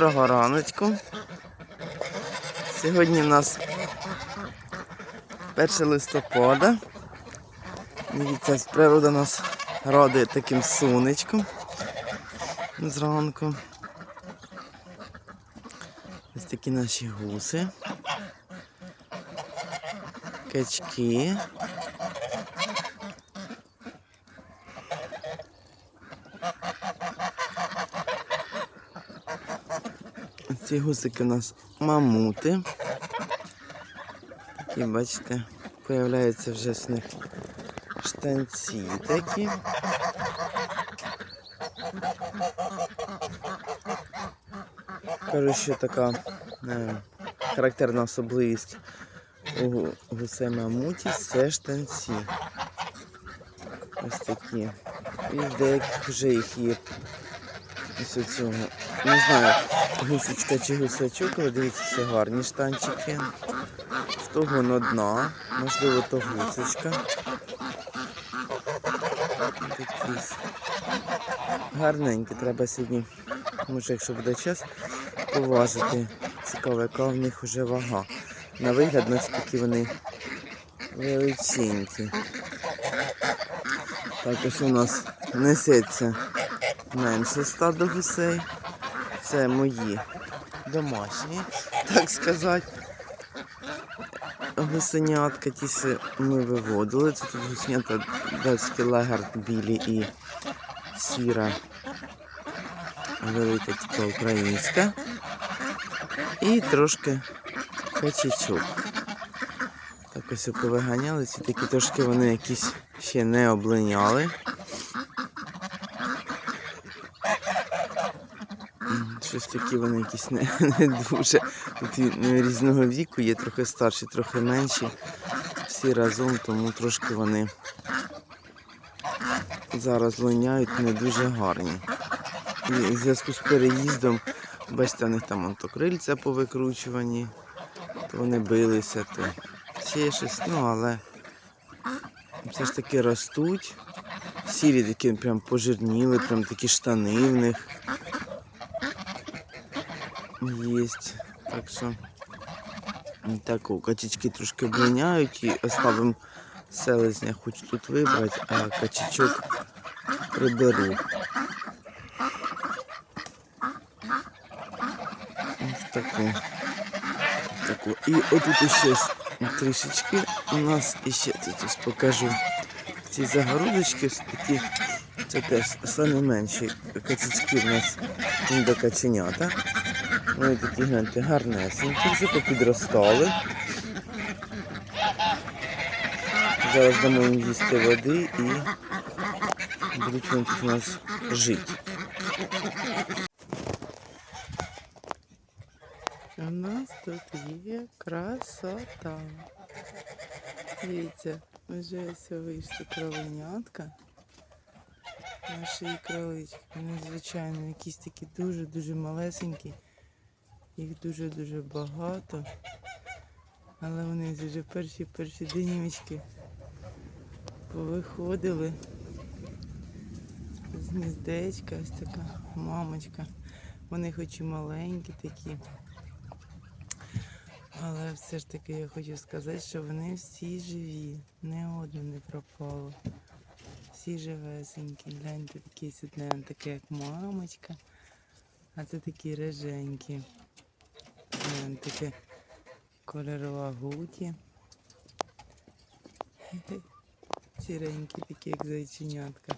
Доброго раночку. Сьогодні у нас 1 листопада. Дивіться, природа нас радує таким сонечком зранку. Ось такі наші гуси. Качки. Ці гусики у нас мамути. Такі, бачите, появляються вже з них штанці такі. Кажу, що така е, характерна особливість у гусей мамуті це штанці. Ось такі. І в деяких вже їх є ось цього. Не знаю, гусечка чи гусачок, але дивіться, все гарні штанчики. В того на дна, можливо, то гусечка. Гарненькі, треба сьогодні, може, якщо буде час, поважити. Цікаво, яка в них вже вага. На вигляд, ось такі вони величенькі. Так, ось у нас несеться менше стадо гусей. Це мої домашні, так сказати. Гусенятка, ті, ми виводили. Це тут гусенята датський лагерт білі і сіра велика, типу українська. І трошки качечок. Так ось повиганяли, ці такі трошки вони якісь ще не облиняли. Щось такі вони якісь не, не дуже. Тут ну, різного віку, є трохи старші, трохи менші. Всі разом, тому трошки вони зараз линяють не дуже гарні. І в зв'язку з переїздом, бачите, у них там он крильця повикручувані, то вони билися, то ще щось, ну але все ж таки ростуть. Сірі такі прям пожирніли, прям такі штани в них є. Так що так, качечки трошки блиняють і оставимо селезня, хоч тут вибрати, а качечок приберу. Ось таку. таку. І отут ще трішечки у нас іще тут ось покажу. Ці загородочки такі, це теж саме менші качечки в нас індокаченята. Вони такі гляньте, гарнесенькі, вже попідростали. Зараз дамо їм їсти води і будуть вони тут у нас жити. У нас тут є красота. Дивіться, вже ось вийшли кровенятка. Наші кролички. Вони, звичайно, якісь такі дуже-дуже малесенькі. Їх дуже-дуже багато. Але вони вже перші перші денімечки повиходили. З гніздечка, ось така мамочка. Вони хоч і маленькі такі. Але все ж таки я хочу сказати, що вони всі живі. Не одне не пропало. Всі живесенькі. Гляньте, такі сидне, таке як мамочка. А це такі реженькі. Таке кольорова гуті. Сіренькі такі, як зайченятка.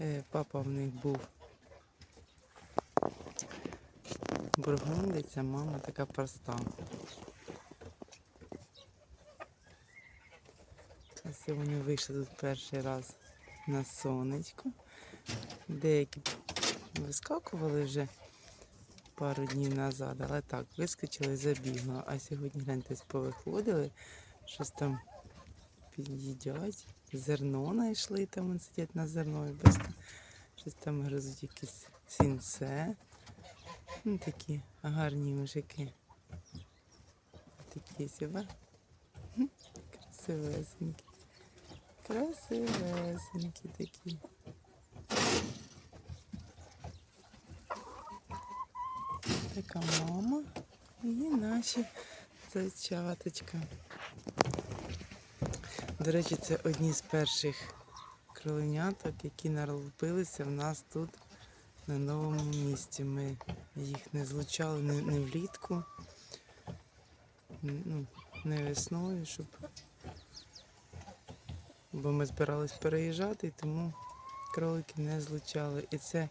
Е, Папа в них був. Бургундиця, мама така проста. Ось вони вийшли тут перший раз на сонечко. Деякі вискакували вже пару днів назад, але так, вискочили, забігли. А сьогодні гляньте, повиходили, щось там під'їдять. Зерно знайшли, там вони сидять на зерно і бачите, щось там гризуть якісь сінце. Ну, такі гарні мужики. Такі себе. Красивесенькі. Красивесенькі такі. Така мама і наші зайчаточка. До речі, це одні з перших кроленяток, які налупилися в нас тут на новому місці. Ми їх не злучали не влітку, ну, не весною, щоб. Бо ми збирались переїжджати, тому кролики не злучали. І це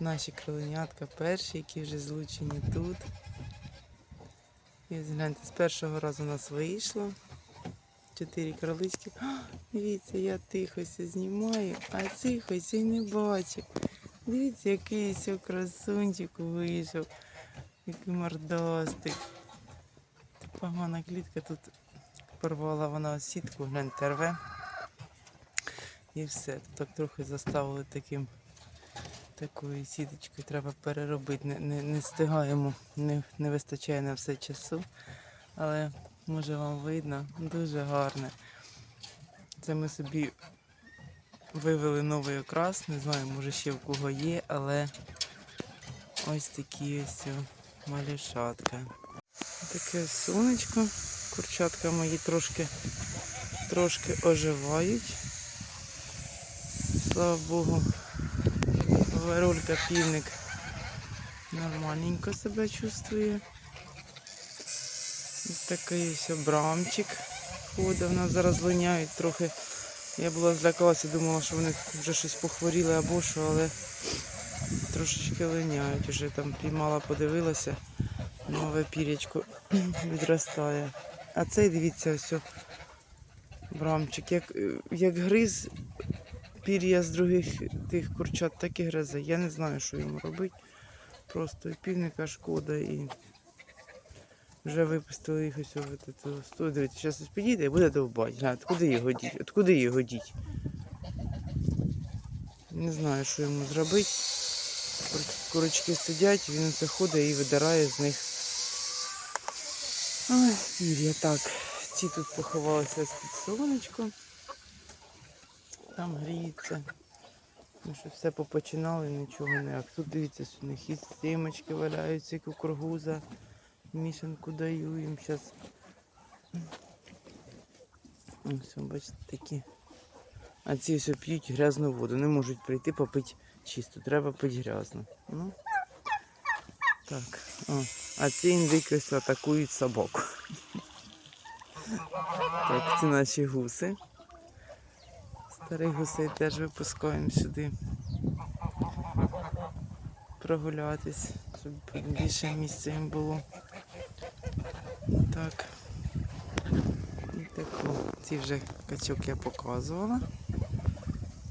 наші кроленятка перші, які вже злучені тут. І ось гляньте, з першого разу у нас вийшло. Чотири кролички. Дивіться, я тихо ся знімаю, а тихо ся й не бачу. Дивіться, який ось красунчик вийшов. Який мордастик. Погана клітка тут порвала вона сітку, гляньте, рве. І все. Так трохи заставили таким такою сіточкою. Треба переробити. Не, не, не встигаємо, не, не вистачає на все часу. Але може вам видно, дуже гарне. Це ми собі вивели новий окрас. Не знаю, може ще в кого є, але ось такі ось о малюшатка. Таке сонечко. Курчатка мої трошки, трошки оживають. Слава Богу. Верулька півник нормальненько себе чувствує. Ось такий ось брамчик ходить. В нас зараз линяють трохи. Я була злякалася, думала, що вони вже щось похворіли або що, але трошечки линяють. Уже там піймала, подивилася, нове пірячко відростає. А цей, дивіться, ось брамчик, як, як гриз пір'я з других тих курчат, так і гризе. Я не знаю, що йому робити. Просто півника шкода і вже випустили їх ось в. Дивіться, зараз ось підійде і буде довбати. А, куди його діть? От куди його діть? Не знаю, що йому зробити. Курочки сидять, він це ходить і видирає з них. Ой, пір'я так. Ці тут поховалися з-під сонечком. Там гріється. Ну, що все попочинали, нічого не. А тут дивіться, що у них і сімочки валяються, і кукургуза. Мішанку даю їм зараз. Ось, бачите, такі. А ці все п'ють грязну воду. Не можуть прийти попити чисто. Треба пити грязно. Ну. Так. О. А ці індики атакують собаку. Так, це наші гуси. Старих гусей теж випускаємо сюди. Прогулятись, щоб більше місця їм було. Так. І таку. Ці вже качок я показувала.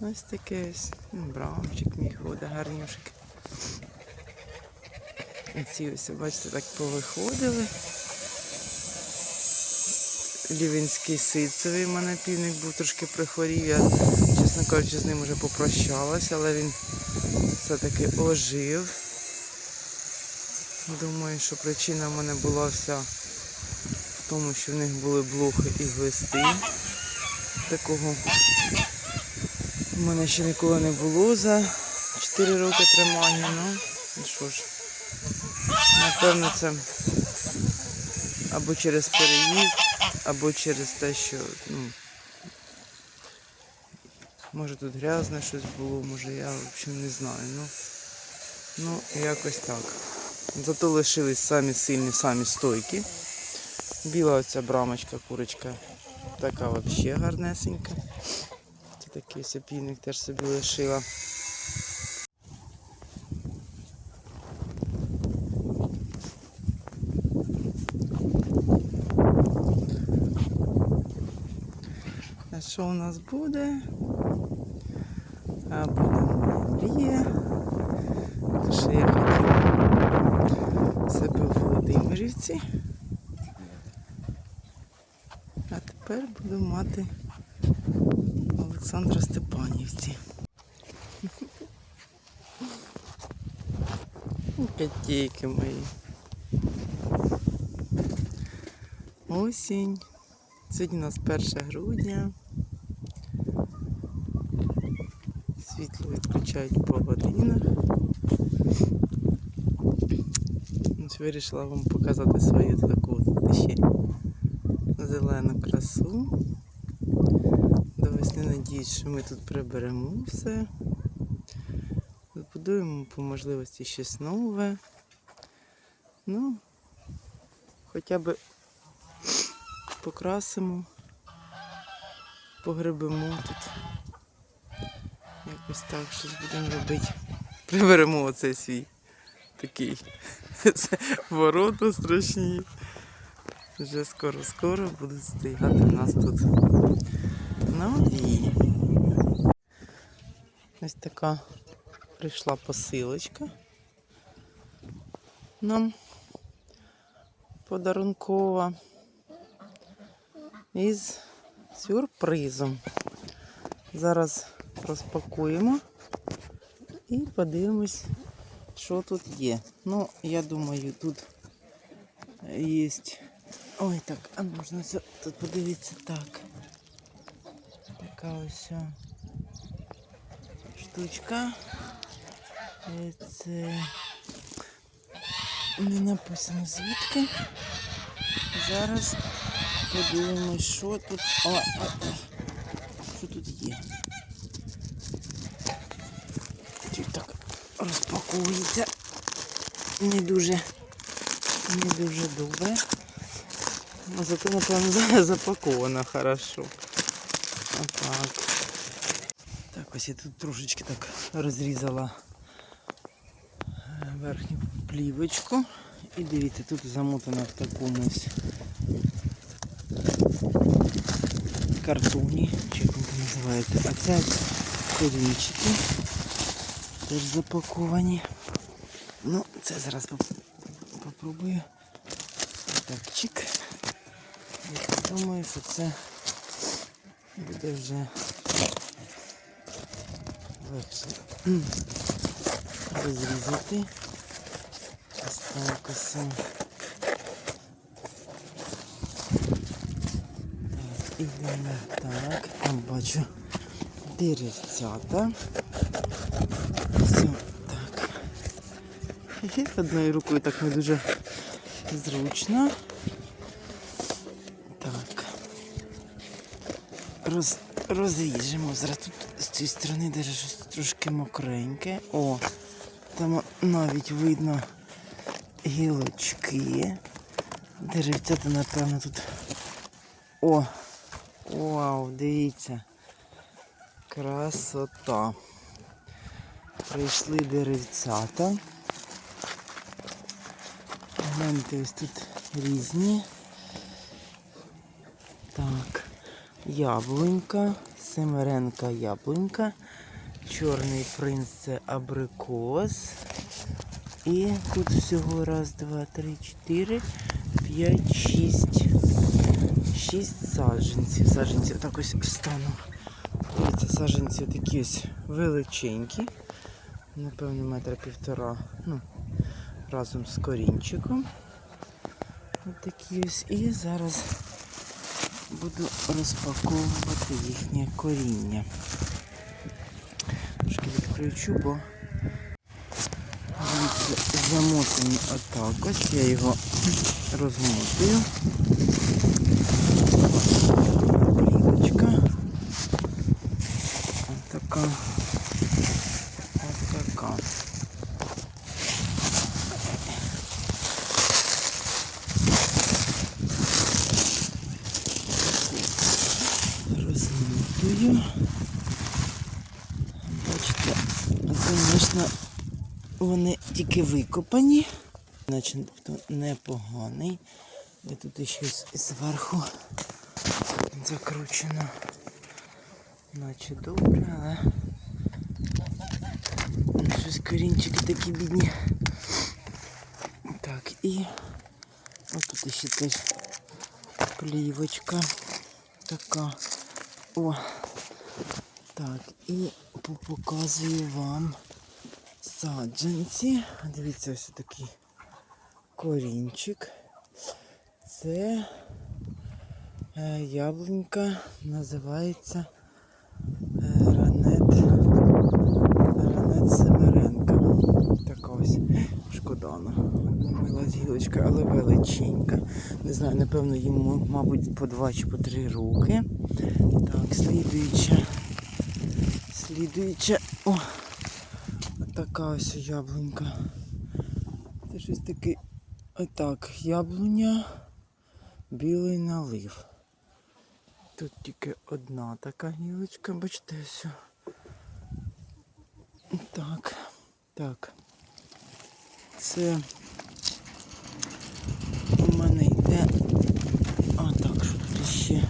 Ось таке ось брамчик мій ходить, гарнюшки. І ці ось, бачите, так повиходили. Лівінський ситцевий у мене півник був трошки прихворів. Я, чесно кажучи, з ним вже попрощалася, але він все-таки ожив. Думаю, що причина в мене була вся в тому, що в них були блохи і глисти. Такого в мене ще ніколи не було за 4 роки тримання. Ну, і що ж, напевно, це або через переїзд, або через те, що ну, може тут грязне щось було, може я в общем не знаю. Ну, ну якось так. Зато лишились самі сильні, самі стойкі. Біла оця брамочка, курочка, така взагалі гарнесенька. Це такий сапійник теж собі лишила. Що у нас буде? А буде мрія. Те, що я хотіла себе в Володимирівці. А тепер буду мати Олександра Степанівці. Котейки мої. Осінь. Сьогодні у нас 1 грудня. Світло відключають по годинах. вирішила вам показати свою таку ще зелену красу. До весни надіюсь, що ми тут приберемо все. Збудуємо по можливості щось нове. Ну, хоча б покрасимо, погребемо тут. Якось так щось будемо робити. Приберемо оцей свій такий це ворота страшні. Вже скоро-скоро будуть стояти у нас тут нові. Ось така прийшла посилочка. Нам подарункова із сюрпризом. Зараз розпакуємо і подивимось, що тут є. Ну, я думаю, тут є. Ой, так, а можна тут подивитися так. Така ось штучка. Це не написано звідки. Зараз подивимось, що тут. О, о, о. Що тут є. розпаковується. Не дуже, не дуже добре. Ну, зато, напевно, запаковано хорошо. Отак. Так, ось я тут трошечки так розрізала е, верхню плівочку. І дивіться, тут замотана в такому ось картоні, чи як він там називається. А це корінчики Теж запаковані. Ну, це зараз попробую. Так, чик. Я думаю, що це буде вже легше розрізати. Ось так ідемо так. Там бачу деревцята. Все, так. Хе-хе, Одною рукою так не дуже зручно. Так. Роз, розріжемо. Зараз тут з цієї сторони даже щось трошки мокреньке. О, там навіть видно гілочки. Деревцята, напевно, тут. О! Вау, дивіться. Красота. Прийшли деревцята. Гляньте, ось тут різні. Так, яблунька, семеренка яблунька, чорний принц це абрикос. І тут всього раз, два, три, чотири, п'ять, шість. Шість саджанців. Саджанців так ось стану. Дивіться, саджанці такі ось величенькі. Напевно, метра півтора. Ну, разом з корінчиком. Ось такі ось. І зараз буду розпаковувати їхнє коріння. Трошки відключу, бо замотані отак. Ось я його розмотую. Плівочка. Ось така. Ось така. Розмотую. Бачите, звісно, вони тільки викопані. Начебто непоганий. І тут щось зверху закручено. Наче добре, але щось корінчики такі бідні. Так, і отут ще теж плівочка така. О, так, і показую вам саджанці. Дивіться, ось такий корінчик. Це е, яблунька називається е, ранет. Ранет Семеренка. Така ось шкода. вона Мила гілочка, але величенька. Не знаю, напевно, йому, мабуть, по два чи по три роки. Так, слідуюча. Слідуюча. О! Така ось яблунька. Це щось таке. Отак, яблуня, білий налив. Тут тільки одна така гілочка, бачите, все. Так, так. Це у мене йде. А так, що тут іще?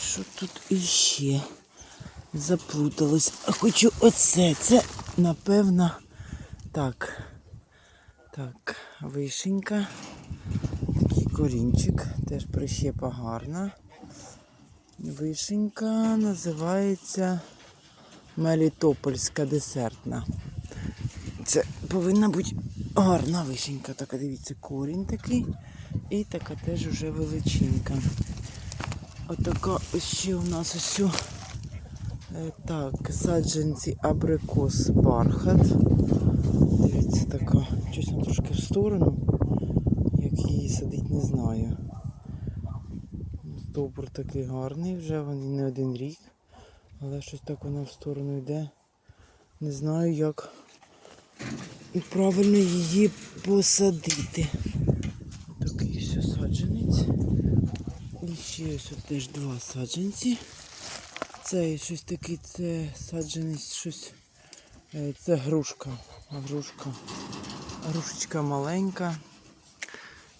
Що тут іще? Заплуталась. Хочу оце. Це, напевно, так. Так, вишенька. Такий корінчик. Теж прищепа гарна. Вишенька називається Мелітопольська десертна. Це повинна бути гарна вишенька. Така, дивіться, корінь такий. І така теж уже величинка. Отака ще у нас ось. Е, Так, саджанці абрикос бархат. Дивіться, така. Щось трошки в сторону. Як її садить, не знаю. Стовбур такий гарний, вже він не один рік. Але щось так вона в сторону йде. Не знаю, як правильно її посадити. Такий все саджанець. І ще ось теж два саджанці. Це щось таке, це саджанець, щось. е, Це грушка. Грушка. Грушечка маленька.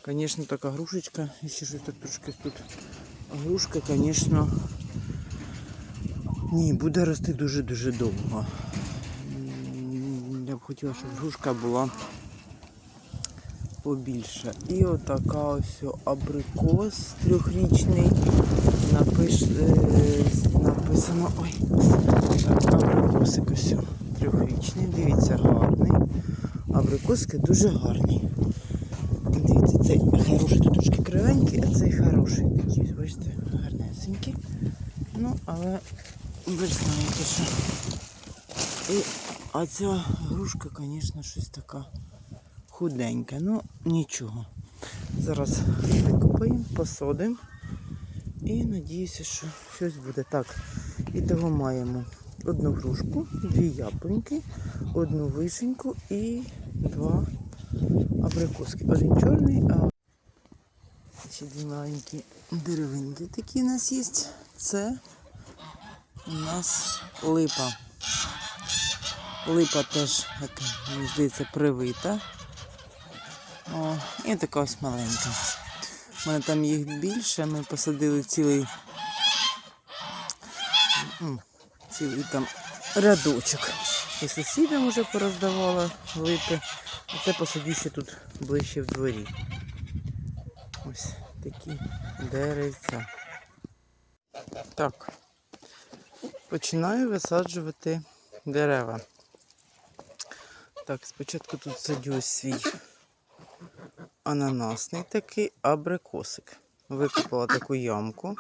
Звісно, така грушечка. І ще щось так трошки тут. Грушка, звісно, ні, буде рости дуже-дуже довго. Я б хотіла, щоб грушка була побільше. І отака ось абрикос трьохрічний. Напиш, е, написано. Ой, абрикосик ось трьохрічний. Дивіться, гарний. Абрикоски дуже гарні. Дивіться, цей хороший тут трошки кривенький, а цей хороший. Ось, бачите, гарнесенькі. Ну, але ви ж знаєте, що. І, а ця грушка, звісно, щось така худенька. Ну, нічого. Зараз викопаємо, посадимо. І надіюся, що щось буде. Так, і того маємо одну грушку, дві яблуньки, одну вишеньку і два абрикоски. Один чорний, а ще дві маленькі деревинки такі у нас є. Це у нас липа. Липа теж, як мені здається, привита. О, і така ось маленька. У мене там їх більше, ми посадили цілий, цілий там рядочок. І сусідам вже пороздавала липи. А це посадю ще тут ближче в дворі. Ось такі деревця. Так. Починаю висаджувати дерева. Так, спочатку тут садю свій ананасний такий абрикосик. Викопала таку ямку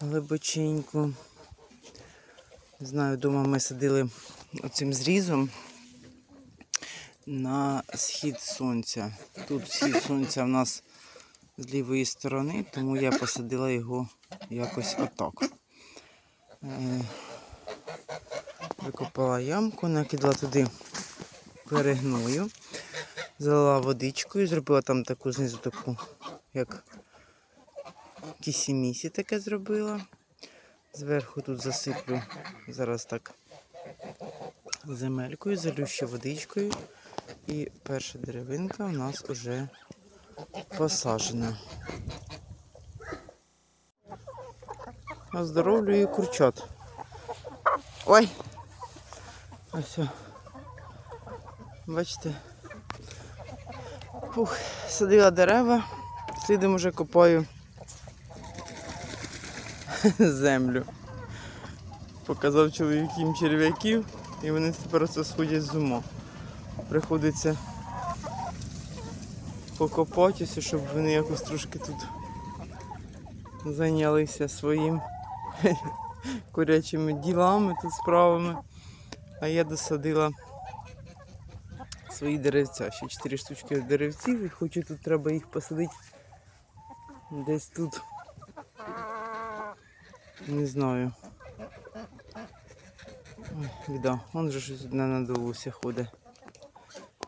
глибоченьку. Не знаю, вдома ми садили оцим зрізом на схід сонця. Тут схід сонця в нас з лівої сторони, тому я посадила його якось отак. Е, Викопала ямку, накидала туди перегною, залила водичкою, зробила там таку знизу таку, як кісімісі таке зробила. Зверху тут засиплю зараз так земелькою, залю водичкою. І перша деревинка у нас вже посаджена. Оздоровлюю курчат. Ой! Ось. Бачите? Фух, садила дерева, слідом уже копаю землю. Показав чоловік їм черв'яків, і вони тепер це сходять з ума. Приходиться покопатися, щоб вони якось трошки тут зайнялися своїм курячими ділами тут справами. А я досадила свої деревця. Ще 4 штучки деревців і хочу тут треба їх посадити десь тут. Не знаю. Ой, біда. Вон же щось одне надулося ходить.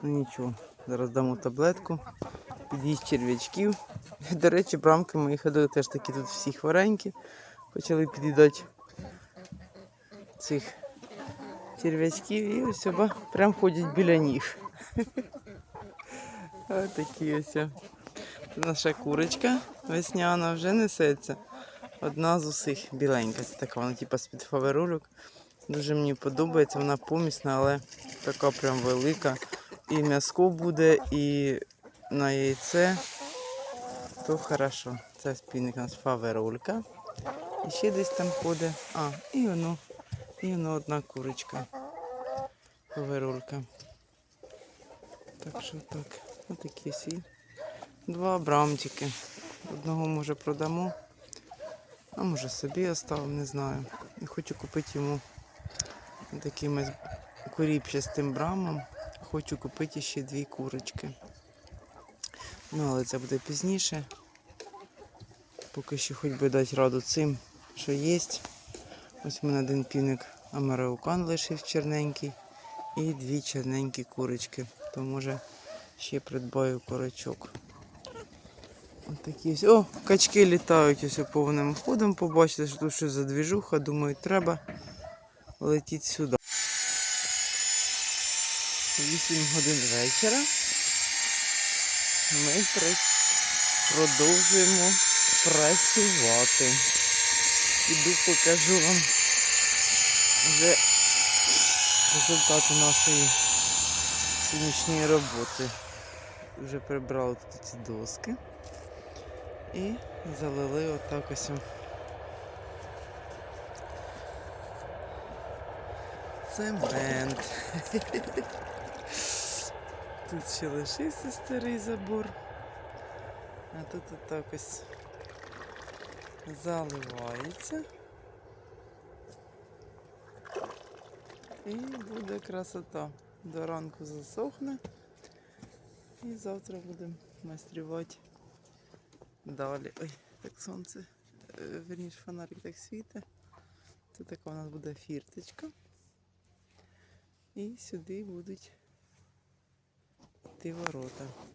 Ну нічого. Зараз дамо таблетку. Під'їсть черв'ячків. До речі, брамки мої ходили теж такі тут всі хворенькі. Почали під'їдати цих черв'ячків і ось оба прям ходять біля них. Ось такі ось. Наша курочка весняна вже несеться. Одна з усіх біленька. Це така вона типу з-під фаверолюк. Дуже мені подобається, вона помісна, але така прям велика. І м'яско буде, і на яйце. То хорошо. Це спільник у нас фаверолька. І ще десь там ходить. А, і воно. І воно одна курочка. Фаверолька. Так що так. Отакі всі. Два брамтики. Одного може продамо. А може собі оставимо, не знаю. Я хочу купити йому таким ось куріпчастим брамом. Хочу купити ще дві курочки. Ну, але це буде пізніше. Поки що хоч би дати раду цим, що є. Ось у мене один півник американ лишив чорненький. І дві чорненькі курочки. То може ще придбаю корочок. Ось такі ось. О, качки літають ось повним ходом. Побачите, що тут щось за двіжуха. Думаю, треба летіти сюди. 8 годин вечора. Ми продовжуємо працювати. Іду покажу вам вже результати нашої сьогоднішньої роботи. Вже прибрали тут ці доски і залили отак ось. Цемент. Тут ще лишився старий забор. А тут отак ось заливається. І буде красота. До ранку засохне. І завтра будемо майструвати далі. Ой, так сонце, е, верніше фонарик так світить. Це така у нас буде фірточка. І сюди будуть йти ворота.